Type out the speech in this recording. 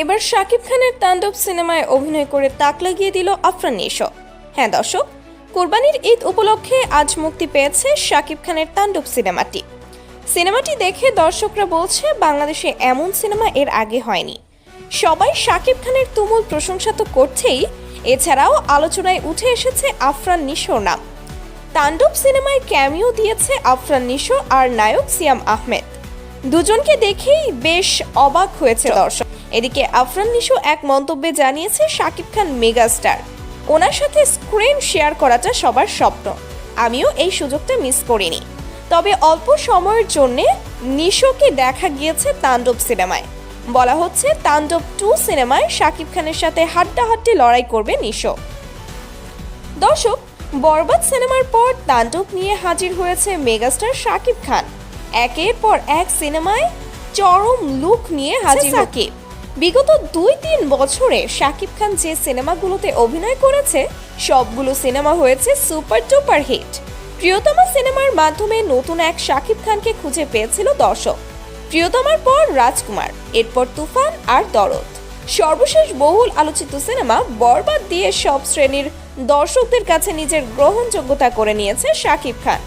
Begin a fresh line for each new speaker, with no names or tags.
এবার শাকিব খানের তাণ্ডব সিনেমায় অভিনয় করে তাক লাগিয়ে দিল আফরান নিশো। হ্যাঁ দর্শক কোরবানির ঈদ উপলক্ষে আজ মুক্তি পেয়েছে শাকিব খানের তাণ্ডব সিনেমাটি। সিনেমাটি দেখে দর্শকরা বলছে বাংলাদেশে এমন সিনেমা এর আগে হয়নি। সবাই শাকিব খানের তুমুল প্রশংসা তো করছেই এছাড়াও আলোচনায় উঠে এসেছে আফরান নিশোর নাম। তাণ্ডব সিনেমায় ক্যামিও দিয়েছে আফরান নিশো আর নায়ক সিয়াম আহমেদ। দুজনকে দেখেই বেশ অবাক হয়েছে দর্শক। এদিকে আফরান নিশো এক মন্তব্যে জানিয়েছে শাকিব খান মেগাস্টার। ওনার সাথে স্ক্রিন শেয়ার করাটা সবার স্বপ্ন। আমিও এই সুযোগটা মিস করিনি। তবে অল্প সময়ের জন্য নিশোকে দেখা গিয়েছে তাণ্ডব সিনেমায়। বলা হচ্ছে তাণ্ডব টু সিনেমায় শাকিব খানের সাথে হাড্ডাহাড্ডি লড়াই করবে নিশো। দর্শক বরবাদ সিনেমার পর তাণ্ডব নিয়ে হাজির হয়েছে মেগাস্টার শাকিব খান। একের পর এক সিনেমায় চরম লুক নিয়ে হাজির সাকিব। বিগত দুই তিন বছরে শাকিব খান যে সিনেমাগুলোতে অভিনয় করেছে, সবগুলো সিনেমা হয়েছে সুপার ডুপার হিট। প্রিয়তমা সিনেমার মাধ্যমে নতুন এক শাকিব খানকে খুঁজে পেয়েছিল দর্শক। প্রিয়তমার পর রাজকুমার, এরপর তুফান আর দরদ। সর্বশেষ বহুল আলোচিত সিনেমা বরবাদ দিয়ে সব শ্রেণির দর্শকদের কাছে নিজের গ্রহণযোগ্যতা করে নিয়েছে শাকিব খান।